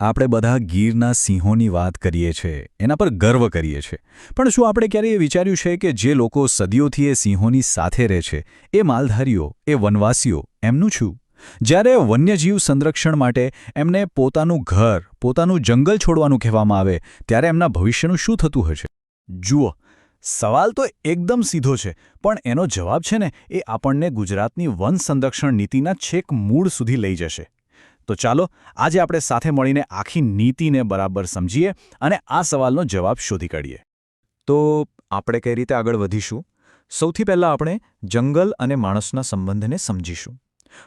આપણે બધા ગીરના સિંહોની વાત કરીએ છીએ, એના પર ગર્વ કરીએ છીએ. પણ શું આપણે ક્યારેય એ વિચાર્યું છે કે જે લોકો સદીઓથી એ સિંહોની સાથે રહે છે, એ માલધારીઓ, એ વનવાસીઓ, એમનું શું? જ્યારે વન્યજીવ સંરક્ષણ માટે એમને પોતાનું ઘર, પોતાનું જંગલ છોડવાનું કહેવામાં આવે, ત્યારે એમના ભવિષ્યનું શું થતું હશે? જુઓ, સવાલ તો એકદમ સીધો છે, પણ એનો જવાબ છે ને, એ આપણને ગુજરાતની વન સંરક્ષણ નીતિના છેક મૂળ સુધી લઈ જશે. તો ચાલો આજે આપણે સાથે મળીને આખી નીતિને બરાબર સમજીએ અને આ સવાલનો જવાબ શોધી કાઢીએ. તો આપણે કઈ રીતે આગળ વધીશું? સૌથી પહેલાં આપણે જંગલ અને માણસના સંબંધને સમજીશું.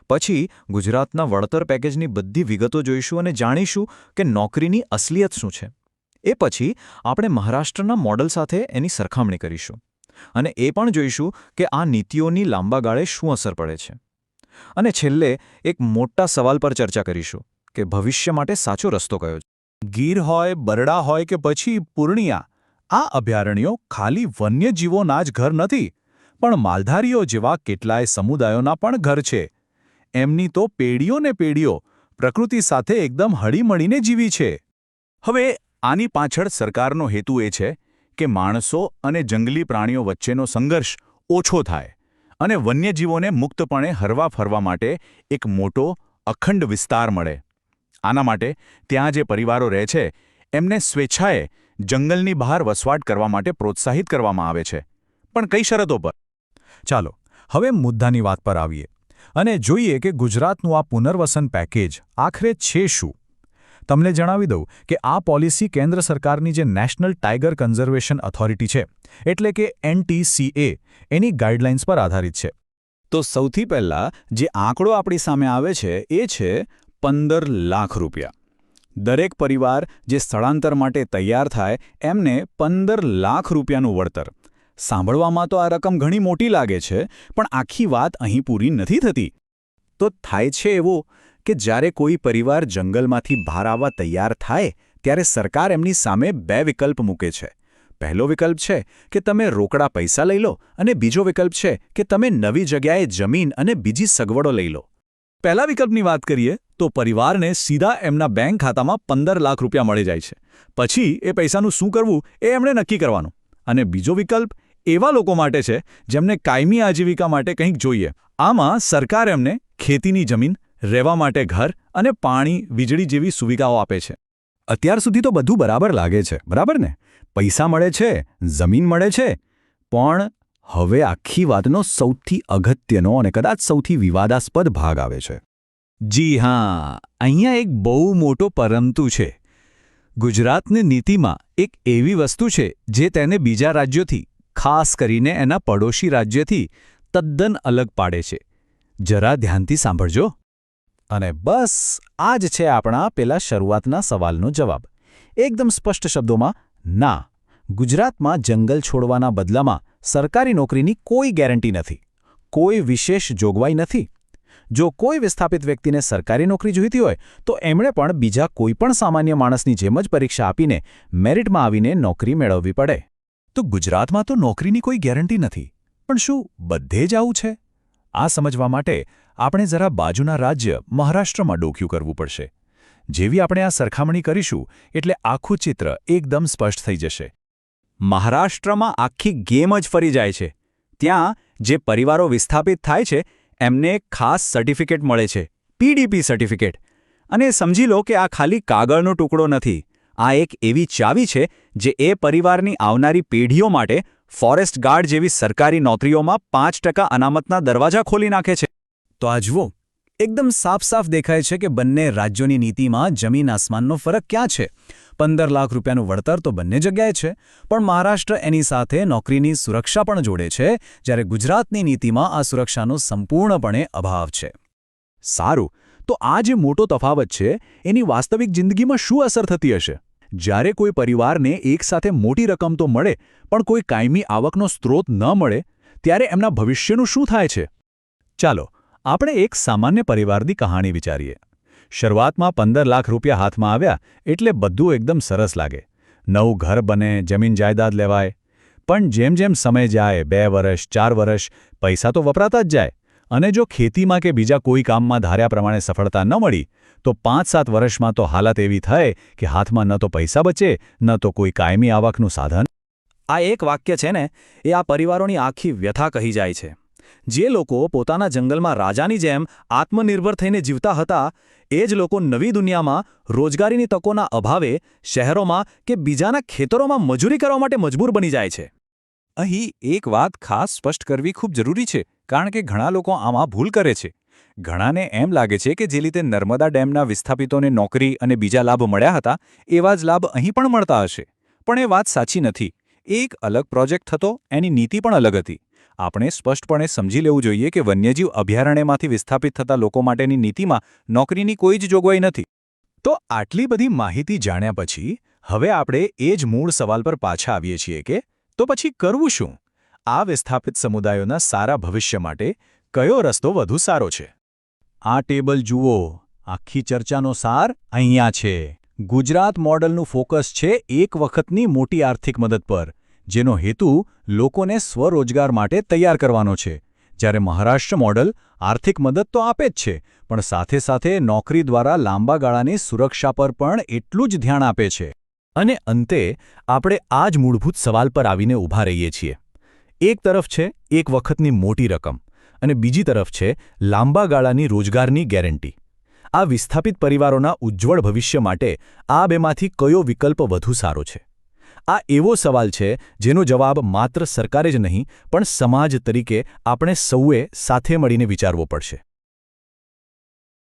પછી ગુજરાતના વળતર પેકેજની બધી વિગતો જોઈશું અને જાણીશું કે નોકરીની અસલિયત શું છે. એ પછી આપણે મહારાષ્ટ્રના મોડલ સાથે એની સરખામણી કરીશું. અને એ પણ જોઈશું કે આ નીતિઓની લાંબા ગાળે શું અસર પડે છે. અને છેલ્લે એક મોટા સવાલ પર ચર્ચા કરીશું કે ભવિષ્ય માટે સાચો રસ્તો કયો છે? ગીર હોય, બરડા હોય કે પછી પૂર્ણિયા, આ અભયારણ્યો ખાલી વન્યજીવોના જ ઘર નથી, પણ માલધારીઓ જેવા કેટલાય સમુદાયોના પણ ઘર છે. એમની તો પેઢીઓને પેઢીઓ પ્રકૃતિ સાથે એકદમ હળીમળીને જીવી છે. હવે આની પાછળ સરકારનો હેતુ એ છે કે માણસો અને જંગલી પ્રાણીઓ વચ્ચેનો સંઘર્ષ ઓછો થાય. અને વન્યજીવોને મુક્તપણે હરવા ફરવા માટે એક મોટો, અખંડ વિસ્તાર મળે. આના માટે ત્યાં જે પરિવારો રહે છે, એમને સ્વેચ્છાએ જંગલની બહાર વસવાટ કરવા માટે પ્રોત્સાહિત કરવામાં આવે છે. પણ કઈ શરતો પર? ચાલો, હવે મુદ્દાની વાત પર આવીએ. અને જોઈએ કે ગુજરાતનું આ પુનર્વસન પેકેજ આખરે છે શું? તમને જણાવી દઉં કે આ પોલિસી કેન્દ્ર સરકારની જે નેશનલ ટાઇગર કન્ઝર્વેશન ઓથોરિટી છે, એટલે કે એનટીસીએ એની ગાઈડલાઇન્સ પર આધારિત છે. તો સૌથી પહેલાં જે આંકડો આપણી સામે આવે છે, એ છે પંદર લાખ રૂપિયા. દરેક પરિવાર જે સ્થળાંતર માટે તૈયાર થાય, એમને પંદર લાખ રૂપિયાનું વળતર. સાંભળવામાં તો આ રકમ ઘણી મોટી લાગે છે, પણ આખી વાત અહીં પૂરી નથી થતી. તો થાય છે એવું? કે જ્યારે કોઈ પરિવાર જંગલમાંથી બહાર આવવા તૈયાર થાય, ત્યારે સરકાર એમની સામે બે વિકલ્પ મૂકે છે. પહેલો વિકલ્પ છે કે તમે રોકડા પૈસા લઈ લો અને બીજો વિકલ્પ છે કે તમે નવી જગ્યાએ જમીન અને બીજી સગવડો લઈ લો. પહેલા વિકલ્પની વાત કરીએ, તો પરિવારને સીધા એમના બેંક ખાતામાં પંદર લાખ રૂપિયા મળી જાય છે. પછી એ પૈસાનું શું કરવું એ એમણે નક્કી કરવાનું. અને બીજો વિકલ્પ એવા લોકો માટે છે જેમને કાયમી આજીવિકા માટે કંઈક જોઈએ. આમાં સરકાર એમને ખેતીની જમીન રહેવા માટે ઘર અને પાણી વીજળી જેવી સુવિધાઓ આપે છે. અત્યાર સુધી તો બધું બરાબર લાગે છે, બરાબર ને? પૈસા મળે છે, જમીન મળે છે, પણ હવે આખી વાતનો સૌથી અગત્યનો અને કદાચ સૌથી વિવાદાસ્પદ ભાગ આવે છે. જી હા, અહીંયા એક બહુ મોટો પરંતુ છે. ગુજરાતની નીતિમાં એક એવી વસ્તુ છે જે તેને બીજા રાજ્યોથી, ખાસ કરીને એના પડોશી રાજ્યથી તદ્દન અલગ પાડે છે. જરા ધ્યાનથી સાંભળજો. અને બસ આ જ છે આપણા પેલા શરૂઆતના સવાલનો જવાબ. એકદમ સ્પષ્ટ શબ્દોમાં, ના, ગુજરાતમાં જંગલ છોડવાના બદલામાં સરકારી નોકરીની કોઈ ગેરંટી નથી, કોઈ વિશેષ જોગવાઈ નથી. જો કોઈ વિસ્થાપિત વ્યક્તિને સરકારી નોકરી જોઈતી હોય, તો એમણે પણ બીજા કોઈપણ સામાન્ય માણસની જેમ જ પરીક્ષા આપીને મેરિટમાં આવીને નોકરી મેળવવી પડે. તો ગુજરાતમાં તો નોકરીની કોઈ ગેરંટી નથી, પણ શું બધે જ આવું છે? આ સમજવા માટે આપણે જરા બાજુના રાજ્ય મહારાષ્ટ્રમાં ડોક્યું કરવું પડશે. જેવી આપણે આ સરખામણી કરીશું, એટલે આખું ચિત્ર એકદમ સ્પષ્ટ થઈ જશે. મહારાષ્ટ્રમાં આખી ગેમ જ ફરી જાય છે. ત્યાં જે પરિવારો વિસ્થાપિત થાય છે, એમને ખાસ સર્ટિફિકેટ મળે છે પીડીપી સર્ટિફિકેટ. અને સમજી લો કે આ ખાલી કાગળનો ટુકડો નથી, આ એક એવી ચાવી છે જે એ પરિવારની આવનારી પેઢીઓ માટે ફોરેસ્ટ ગાર્ડ જેવી સરકારી નોકરીઓમાં પાંચ અનામતના દરવાજા ખોલી નાખે છે. તો આ જુઓ, એકદમ સાફ સાફ દેખાય છે કે બંને રાજ્યોની નીતિમાં જમીન આસમાનનો ફરક ક્યાં છે? પંદર લાખ રૂપિયાનું વળતર તો બંને જગ્યાએ છે, પણ મહારાષ્ટ્ર એની સાથે નોકરીની સુરક્ષા પણ જોડે છે, જ્યારે ગુજરાતની નીતિમાં આ સુરક્ષાનો સંપૂર્ણપણે અભાવ છે. સારું, તો આ જે મોટો તફાવત છે, એની વાસ્તવિક જિંદગીમાં શું અસર થતી હશે? જ્યારે કોઈ પરિવારને એકસાથે મોટી રકમ તો મળે, પણ કોઈ કાયમી આવકનો સ્ત્રોત ન મળે, ત્યારે એમના ભવિષ્યનું શું થાય છે? ચાલો આપણે એક સામાન્ય પરિવારની કહાણી વિચારીએ. શરૂઆતમાં પંદર લાખ રૂપિયા હાથમાં આવ્યા એટલે બધું એકદમ સરસ લાગે. નવું ઘર બને, જમીન જાયદાદ લેવાય. પણ જેમ જેમ સમય જાય, બે વર્ષ, ચાર વર્ષ, પૈસા તો વપરાતા જ જાય. અને જો ખેતીમાં કે બીજા કોઈ કામમાં ધાર્યા પ્રમાણે સફળતા ન મળી, તો પાંચ સાત વર્ષમાં તો હાલત એવી થાય કે હાથમાં ન તો પૈસા બચે, ન તો કોઈ કાયમી આવકનું સાધન. આ એક વાક્ય છે ને, એ આ પરિવારોની આખી વ્યથા કહી જાય છે. જે લોકો પોતાના જંગલમાં રાજાની જેમ આત્મનિર્ભર થઈને જીવતા હતા, એ જ લોકો નવી દુનિયામાં રોજગારીની તકોના અભાવે શહેરોમાં કે બીજાના ખેતરોમાં મજૂરી કરવા માટે મજબૂર બની જાય છે. અહીં એક વાત ખાસ સ્પષ્ટ કરવી ખૂબ જરૂરી છે, કારણ કે ઘણા લોકો આમાં ભૂલ કરે છે. ઘણાને એમ લાગે છે કે જે રીતે નર્મદા ડેમના વિસ્થાપિતોને નોકરી અને બીજા લાભ મળ્યા હતા, એવા જ લાભ અહીં પણ મળતા હશે. પણ એ વાત સાચી નથી. એક અલગ પ્રોજેક્ટ હતો એની નીતિ પણ અલગ હતી. આપણે સ્પષ્ટપણે સમજી લેવું જોઈએ કે વન્યજીવ અભયારણ્યમાંથી વિસ્થાપિત થતા લોકો માટેની નીતિમાં નોકરીની કોઈ જ જોગવાઈ નથી. તો આટલી બધી માહિતી જાણ્યા પછી, હવે આપણે એ જ મૂળ સવાલ પર પાછા આવીએ છીએ કે, તો પછી કરવું શું? આ વિસ્થાપિત સમુદાયોના સારા ભવિષ્ય માટે કયો રસ્તો વધુ સારો છે? આ ટેબલ જુઓ, આખી ચર્ચાનો સાર અહીંયા છે. ગુજરાત મોડલનું ફોકસ છે એક વખતની મોટી આર્થિક મદદ પર. જેનો હેતુ લોકોને સ્વરોજગાર માટે તૈયાર કરવાનો છે. જ્યારે મહારાષ્ટ્ર મોડલ આર્થિક મદદ તો આપે જ છે, પણ સાથે સાથે નોકરી દ્વારા લાંબા ગાળાની સુરક્ષા પર પણ એટલું જ ધ્યાન આપે છે. અને અંતે, આપણે આ જ મૂળભૂત સવાલ પર આવીને ઊભા રહીએ છીએ. એક તરફ છે, એક વખતની મોટી રકમ, અને બીજી તરફ છે, લાંબા ગાળાની રોજગારની ગેરંટી. આ વિસ્થાપિત પરિવારોના ઉજ્જવળ ભવિષ્ય માટે આ બેમાંથી કયો વિકલ્પ વધુ સારો છે? આ એવો સવાલ છે જેનો જવાબ માત્ર સરકારે જ નહીં, પણ સમાજ તરીકે આપણે સૌએ સાથે મળીને વિચારવો પડશે.